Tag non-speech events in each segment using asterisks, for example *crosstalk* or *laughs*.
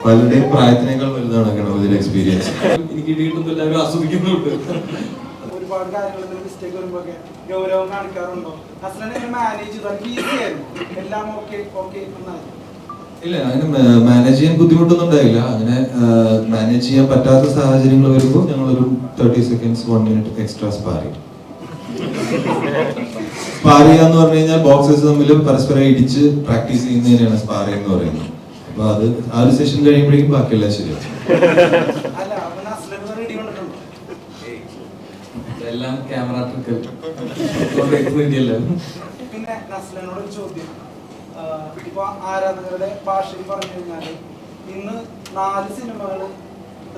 പലരുടെയും പ്രായത്തിനേക്കാൾ വലുതാണ് ഗണപതി എക്സ്പീരിയൻസ് എനിക്ക് കിട്ടിയിട്ടൊന്നും എല്ലാവരും ആസ്വദിക്കുന്നുണ്ട്. ഒരുപാട് കാര്യങ്ങളിൽ മിസ്റ്റേക്ക് വരുമ്പോൾ ഗൗരവം കാണിക്കാറുണ്ടോ? അസലനെ മാനേജ് എല്ലാം ഓക്കെ ഓക്കെ എന്നായി ഇല്ല അങ്ങനെ മാനേജ് ചെയ്യാൻ ബുദ്ധിമുട്ടൊന്നും ഉണ്ടായില്ല അങ്ങനെ മാനേജ് ചെയ്യാൻ പറ്റാത്ത സാഹചര്യങ്ങൾ വരുമ്പോൾ ഞങ്ങളൊരു thirty seconds one minute extra സ്പാറി സ്പാറിയ എന്ന് ചെയ്യാന്ന് പറഞ്ഞു കഴിഞ്ഞാൽ ബോക്സസ് തമ്മിൽ പരസ്പരം ഇടിച്ച് പ്രാക്ടീസ് ചെയ്യുന്നതിനാണ് സ്പാറി എന്ന് പറയുന്നത്. അപ്പൊ അത് ആ ഒരു സെഷൻ കഴിയുമ്പോഴേക്കും ബാക്കിയെല്ലാം ശരിയാവും. എല്ലാം ക്യാമറ പിന്നെ നസ്ലനോട് ഒരു ചോദ്യം. ഇപ്പൊ ആരാധകരുടെ ഭാഷയിൽ പറഞ്ഞു കഴിഞ്ഞാൽ ഇന്ന് നാല് സിനിമകൾ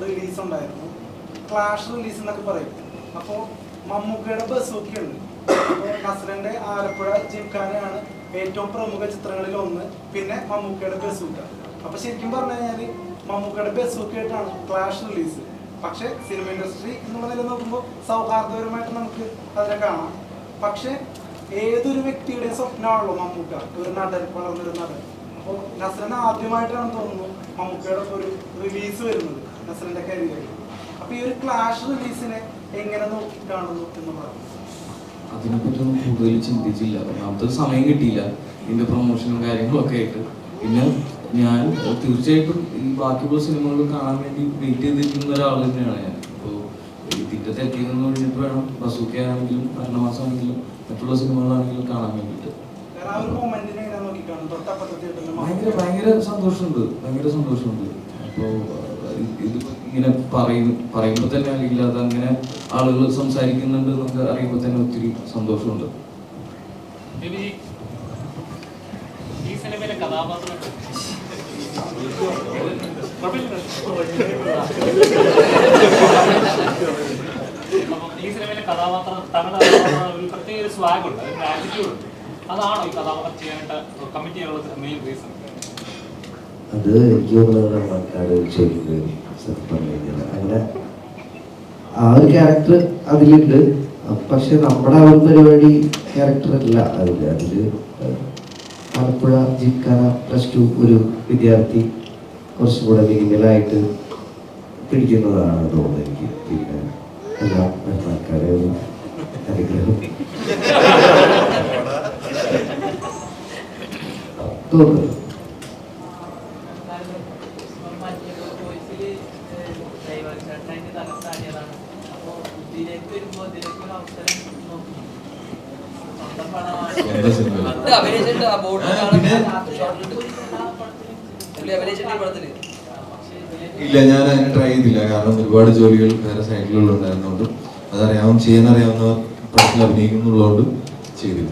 റിലീസ് ഉണ്ടായിരുന്നു. ക്ലാഷ് റിലീസ് എന്നൊക്കെ പറയും. അപ്പോ മമ്മൂക്കയുടെ ബസ് ഒക്കെ ഉണ്ട് അപ്പോ നസ്ലന്റെ ആലപ്പുഴ ജിംഖാനയാണ് ഏറ്റവും പ്രമുഖ ചിത്രങ്ങളിൽ ഒന്ന് പിന്നെ മമ്മൂക്കയുടെ ബസൂക്ക. അപ്പൊ ശരിക്കും പറഞ്ഞു കഴിഞ്ഞാൽ മമ്മൂക്കയുടെ ബസൂക്കയായിട്ടാണ് ക്ലാഷ് റിലീസ് പക്ഷെ സിനിമ ഇൻഡസ്ട്രി എന്നുള്ള നില നോക്കുമ്പോൾ സൗഹാർദ്ദപരമായിട്ട് നമുക്ക് അതിനെ കാണാം. പക്ഷെ ഏതൊരു വ്യക്തിയുടെയും സ്വപ്നമാണല്ലോ മമ്മൂക്ക? ഒരു നടൻ വളർന്നൊരു നടൻ. അപ്പോൾ നസ്രൻ ആദ്യമായിട്ടാണ് തോന്നുന്നു മമ്മൂക്കയുടെ ഒരു റിലീസ് വരുന്നത് നസ്രന്റെ കരിയറിൽ അപ്പോൾ ഈ ഒരു ക്ലാഷ് റിലീസിനെ എങ്ങനെ നോക്കി കാണുന്നു എന്നുള്ളതാണ് അതിനെപ്പറ്റൊന്നും കൂടുതൽ ചിന്തിച്ചില്ല. ഒന്നാമത്തെ സമയം കിട്ടിയില്ല. ഇതിന്റെ പ്രൊമോഷനും കാര്യങ്ങളൊക്കെ ആയിട്ട്. പിന്നെ ഞാൻ തീർച്ചയായിട്ടും ഈ ബാക്കിയുള്ള സിനിമകൾ കാണാൻ വേണ്ടി വെയിറ്റ് ചെയ്തിരിക്കുന്ന ഒരാൾ തന്നെയാണ് ഞാൻ. അപ്പോൾ ഇതിന്റെ തിരക്കിൽ നിന്ന് കഴിഞ്ഞിട്ട് വേണം. ബസൂക്ക ആണെങ്കിലും ഭരണമാസമാണെങ്കിലും മറ്റുള്ള സിനിമകളാണെങ്കിലും കാണാൻ വേണ്ടിയിട്ട്. ഭയങ്കര ഭയങ്കര സന്തോഷമുണ്ട്. ഭയങ്കര സന്തോഷമുണ്ട്. അപ്പോൾ ഇങ്ങനെ പറയും പറയുമ്പോൾ തന്നെ അത് അങ്ങനെ ആളുകൾ സംസാരിക്കുന്നുണ്ട് എന്നൊക്കെ അറിയുമ്പോൾ തന്നെ ഒത്തിരി സന്തോഷമുണ്ട്. ഈ സിനിമയിലെ കഥാപാത്രം ഒരു പ്രത്യേക ഒരു സ്വാഗ് ഉണ്ട് ഒരു ആറ്റിറ്റ്യൂഡ് അതാണോ ഈ കഥാപാത്രം ചെയ്യാനായിട്ട് കമ്മിറ്റ് ചെയ്യാനുള്ള മെയിൻ റീസൺ അത് എനിക്ക് തോന്നുന്നത് ആൾക്കാർ ചോദിക്കുന്നത് സത്യം പറഞ്ഞു കഴിഞ്ഞാൽ അങ്ങനെ ആ ഒരു ക്യാരക്ടർ അതിലുണ്ട്. പക്ഷെ നമ്മുടെ ആ ഒരു പരിപാടി ക്യാരക്ടർ അല്ല അതിൽ അതിൽ ആലപ്പുഴ ജിക്കാന പ്ലസ് ടു ഒരു വിദ്യാർത്ഥി കുറച്ചും കൂടെ മിനിമലായിട്ട് പിടിക്കുന്നതാണ് തോന്നുന്നത് എനിക്ക്. പിന്നെ എല്ലാ ആൾക്കാരെ ഒരു അനുഗ്രഹം. *laughs* തോന്നുന്നു സ്വന്തം സിനിമ അഭിനയിച്ചിട്ട് ആ ബോർഡ് ആ, പിന്നെ? അഭിനയിച്ചിട്ട് ഈ പടത്തിൽ ഇല്ല ഞാൻ അതിന് ട്രൈ ചെയ്തില്ല. കാരണം ഒരുപാട് ജോലികൾ വേറെ സൈഡിലുള്ള ഉണ്ടായിരുന്നോണ്ട് അതറിയാവും ചെയ്യാൻ പ്രശ്നം അഭിനയിക്കുന്നുള്ളതുകൊണ്ട് ചെയ്തില്ല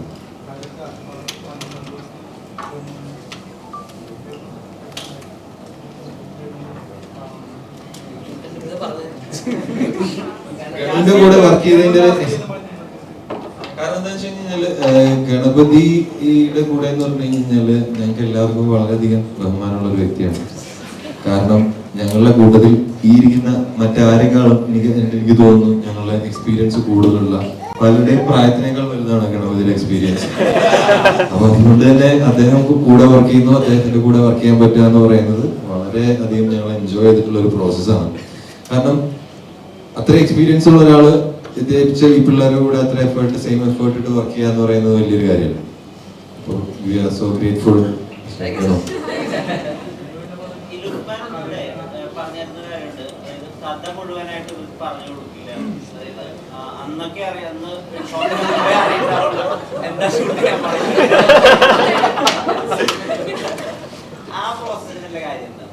ഇത് പറഞ്ഞത് ഗണപതിന്റെ കൂടെ വർക്ക് ചെയ്തതിന്റെ കാരണം എന്താ വെച്ച് ഗണപതിയുടെ കൂടെ എന്ന് പറഞ്ഞു കഴിഞ്ഞാൽ ഞങ്ങൾക്ക് എല്ലാവർക്കും വളരെയധികം ബഹുമാനമുള്ള ഒരു വ്യക്തിയാണ്. കാരണം ഞങ്ങളുടെ കൂട്ടത്തിൽ ഈ ഇരിക്കുന്ന മറ്റാരെക്കാളും എനിക്ക് എനിക്ക് തോന്നുന്നു ഞങ്ങളുടെ എക്സ്പീരിയൻസ് കൂടുതലുള്ള പലരുടെയും പ്രായത്തിനേക്കാൾ വലുതാണ് ഗണപതിയുടെ എക്സ്പീരിയൻസ് അപ്പൊ അതുകൊണ്ട് തന്നെ അദ്ദേഹം കൂടെ വർക്ക് ചെയ്യുന്നു അദ്ദേഹത്തിന്റെ കൂടെ വർക്ക് ചെയ്യാൻ പറ്റുക എന്ന് പറയുന്നത് വളരെ അധികം ഞങ്ങൾ എൻജോയ് ചെയ്തിട്ടുള്ള ഒരു പ്രോസസ്സാണ് കാരണം അത്ര എക്സ്പീരിയൻസ് ഉള്ള ഒരാൾ ഇദ്ദേഹിച്ച ഈ പിള്ളേരുടെ കൂടെ അത്ര എഫേർട്ട് സെയിം എഫേർട്ട് ഇട്ട് വർക്ക് ചെയ്യാന്ന് എന്ന് പറയുന്നത് വലിയൊരു കാര്യമാണ് അപ്പോൾ വി ആർ സോ ഗ്രേറ്റ്ഫുൾ കഥ മുഴുവനായിട്ട് പറഞ്ഞു കൊടുക്കില്ല അന്നൊക്കെ അറിയാം അന്ന് എന്താ ആ പ്രോസസ്സിന്റെ കാര്യം *laughs* എന്താ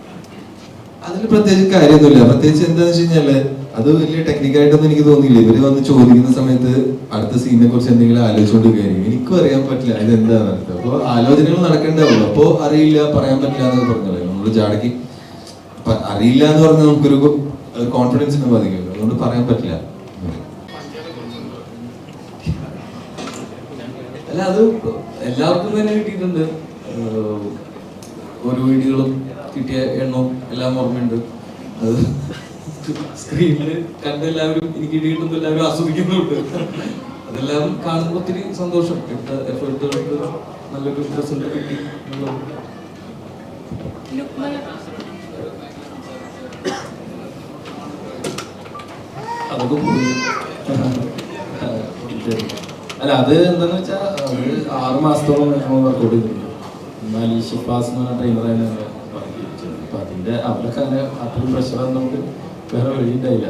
അതിൽ പ്രത്യേകിച്ച് കാര്യമൊന്നുമില്ല. പ്രത്യേകിച്ച് എന്താന്ന് വെച്ച് കഴിഞ്ഞാൽ അത് വലിയ ടെക്നിക്കായിട്ടൊന്നും എനിക്ക് തോന്നിയില്ല. ഇവർ വന്ന് ചോദിക്കുന്ന സമയത്ത് അടുത്ത സീനിനെ കുറിച്ച് എന്തെങ്കിലും ആലോചിച്ചുകൊണ്ടിരിക്കുകയായിരിക്കും എനിക്കും അറിയാൻ പറ്റില്ല. ഇതെന്താണ് അടുത്ത് അപ്പൊ ആലോചനകൾ നടക്കേണ്ടതുള്ളൂ അപ്പോ അറിയില്ല പറയാൻ പറ്റില്ല എന്നൊക്കെ പറഞ്ഞല്ലോ നമ്മൾ ജാടക്ക് പ- അറിയില്ല എന്ന് പറഞ്ഞാൽ നമുക്കൊരു കോൺഫിഡൻസിന് ബാധിക്കുമല്ലോ അതുകൊണ്ട് പറയാൻ പറ്റില്ല. അല്ല അത് എല്ലാവർക്കും തന്നെ കിട്ടിയിട്ടുണ്ട്. ഓരോ വീഡിയോകളും കിട്ടിയ എണ്ണവും എല്ലാം ഓർമ്മയുണ്ട്. അത് സ്ക്രീനിൽ കണ്ടെല്ലാവരും എനിക്ക് ഇടിയിട്ടൊന്നും എല്ലാവരും ആസ്വദിക്കുന്നുണ്ട്. അതെല്ലാവരും കാണുമ്പോൾ ഒത്തിരി സന്തോഷം. ഇട്ട എഫേർട്ടുകൾക്ക് നല്ലൊരു റിസൾട്ട് കിട്ടി അതൊക്കെ അല്ല അത് എന്താന്ന് വെച്ചാ അത് ആറു മാസത്തോളം നമ്മൾ വർക്കൗട്ട് ചെയ്തിട്ടുണ്ട്. എന്നാൽ ഈ ഷിഫാസ് എന്ന് പറഞ്ഞ ട്രെയിനറായിരുന്നു അപ്പം അതിന്റെ അവരൊക്കെ അങ്ങനെ അത്രയും പ്രഷർ നമുക്ക് വേറെ വഴിയുണ്ടായില്ല.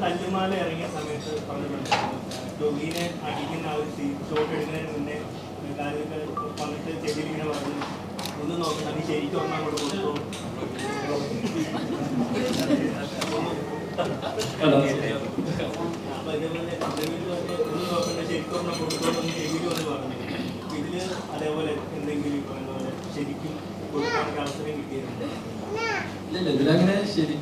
തല്ലുമാല ഇറങ്ങിയ സമയത്ത് ഡോഗിനെ അടിക്കുന്ന ആ ഒരു ഷോട്ട് എടുക്കുന്നതിന് മുന്നേ കാര്യമൊക്കെ വന്നിട്ട് ചെടിയിൽ ഇങ്ങനെ പറഞ്ഞു ഒന്ന് നോക്കണം നീ ശരിക്കും ഒന്നാം കൂടെ കൊടുത്തു അപ്പൊ ഇതേപോലെ ഒന്ന് നോക്കണ്ട ശരിക്കും ഒന്നാം കൊടുത്തു എന്ന് ചെവിയിൽ വന്ന് പറഞ്ഞു ഇതിൽ അതേപോലെ എന്തെങ്കിലും ഈ പറയുന്ന പോലെ ശരിക്കും കൊടുക്കാൻ അവസരം കിട്ടിയിരുന്നു ശരി.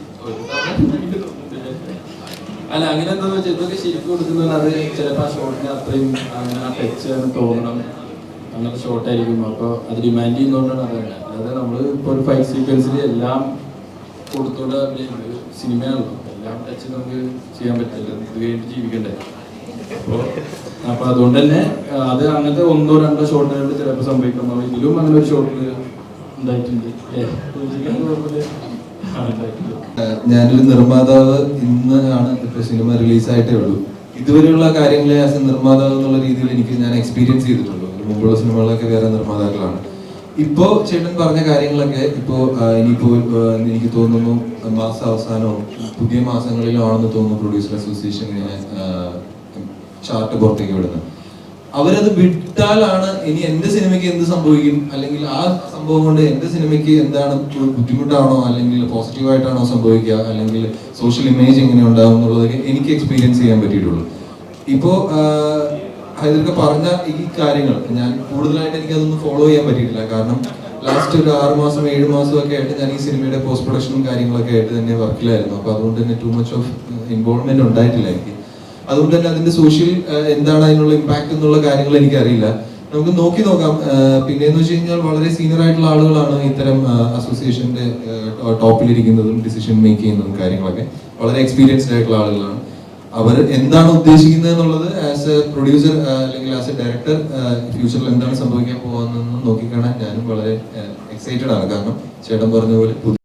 അല്ല അങ്ങനെ എന്താന്ന് വെച്ചാൽ ഇതൊക്കെ ശരിക്കും കൊടുക്കുന്നത് അത് ചിലപ്പോൾ ആ ഷോട്ടിന് അത്രയും അങ്ങനെ ആ ടച്ച് ആണ് തോന്നണം. അങ്ങനത്തെ ഷോർട്ട് ആയിരിക്കും. അപ്പോൾ അത് ഡിമാൻഡ് ചെയ്യുന്നതുകൊണ്ടാണ് അത് അങ്ങനെ അതായത് നമ്മൾ ഇപ്പോൾ ഒരു ഫൈവ് സീക്വൻസിൽ എല്ലാം കൊടുത്തോണ്ട് സിനിമയാണല്ലോ എല്ലാം ടച്ച് നമുക്ക് ചെയ്യാൻ പറ്റില്ല. ഇത് കഴിഞ്ഞിട്ട് ജീവിക്കണ്ടേ? അപ്പോൾ അപ്പോൾ അതുകൊണ്ട് തന്നെ അത് അങ്ങനത്തെ ഒന്നോ രണ്ടോ ഷോട്ടുകൾ ചിലപ്പോൾ സംഭവിക്കണം ഇതിലും അങ്ങനെ ഒരു ഷോട്ടിൽ ഞാനൊരു നിർമ്മാതാവ് ഇന്ന് ആണ്. ഇപ്പൊ സിനിമ റിലീസായിട്ടേ ഉള്ളൂ. ഇതുവരെയുള്ള കാര്യങ്ങളെ ആസ് എ നിർമ്മാതാവ് എന്നുള്ള രീതിയിൽ എനിക്ക് ഞാൻ എക്സ്പീരിയൻസ് ചെയ്തിട്ടുള്ളൂ. മുമ്പുള്ള സിനിമകളൊക്കെ വേറെ നിർമ്മാതാക്കളാണ്. ഇപ്പോ ചേട്ടൻ പറഞ്ഞ കാര്യങ്ങളൊക്കെ ഇപ്പോ ഇനിയിപ്പോ എനിക്ക് തോന്നുന്നു മാസ അവസാനവും പുതിയ മാസങ്ങളിലോ ആണെന്ന് തോന്നുന്നു പ്രൊഡ്യൂസർ അസോസിയേഷൻ ഇങ്ങനെ ചാർട്ട് പുറത്തേക്ക് വിടുന്നത്. അവരത് വിട്ടാലാണ് ഇനി എന്റെ സിനിമയ്ക്ക് എന്ത് സംഭവിക്കും? അല്ലെങ്കിൽ ആ സംഭവം കൊണ്ട് എന്റെ സിനിമയ്ക്ക് എന്താണ് ബുദ്ധിമുട്ടാണോ? അല്ലെങ്കിൽ പോസിറ്റീവായിട്ടാണോ സംഭവിക്കുക? അല്ലെങ്കിൽ സോഷ്യൽ ഇമേജ് എങ്ങനെ ഉണ്ടാവും എന്നുള്ളതൊക്കെ എനിക്ക് എക്സ്പീരിയൻസ് ചെയ്യാൻ പറ്റിയിട്ടുള്ളൂ. ഇപ്പോ ഹൈദർക്ക് പറഞ്ഞ ഈ കാര്യങ്ങൾ ഞാൻ കൂടുതലായിട്ട് എനിക്ക് അതൊന്നും ഫോളോ ചെയ്യാൻ പറ്റിയിട്ടില്ല. കാരണം ലാസ്റ്റ് ഒരു ആറ് മാസം ഏഴ് മാസം ഒക്കെ ആയിട്ട് ഞാൻ ഈ സിനിമയുടെ പോസ്റ്റ് പ്രൊഡക്ഷനും കാര്യങ്ങളൊക്കെ ആയിട്ട് തന്നെ വർക്കിലായിരുന്നു അപ്പൊ അതുകൊണ്ട് തന്നെ ടു മച്ച് ഓഫ് ഇൻവോൾവ്മെന്റ് ഉണ്ടായിട്ടില്ല എനിക്ക്. അതുകൊണ്ട് തന്നെ അതിന്റെ സോഷ്യൽ എന്താണ് അതിനുള്ള ഇമ്പാക്ട് എന്നുള്ള കാര്യങ്ങൾ എനിക്ക് അറിയില്ല നമുക്ക് നോക്കി നോക്കാം. പിന്നെ എന്ന് വെച്ച് കഴിഞ്ഞാൽ വളരെ സീനിയർ ആയിട്ടുള്ള ആളുകളാണ് ഇത്തരം അസോസിയേഷന്റെ ടോപ്പിലിരിക്കുന്നതും ഡിസിഷൻ മേക്ക് ചെയ്യുന്നതും കാര്യങ്ങളൊക്കെ. വളരെ എക്സ്പീരിയൻസ്ഡ് ആയിട്ടുള്ള ആളുകളാണ്. അവർ എന്താണ് ഉദ്ദേശിക്കുന്നത് എന്നുള്ളത് ആസ് എ പ്രൊഡ്യൂസർ അല്ലെങ്കിൽ ആസ് എ ഡയറക്ടർ ഫ്യൂച്ചറിൽ എന്താണ് സംഭവിക്കാൻ പോകുന്നതെന്ന് നോക്കിക്കാണാൻ ഞാനും വളരെ എക്സൈറ്റഡ് ആണ്. കാരണം ചേട്ടൻ പറഞ്ഞ പോലെ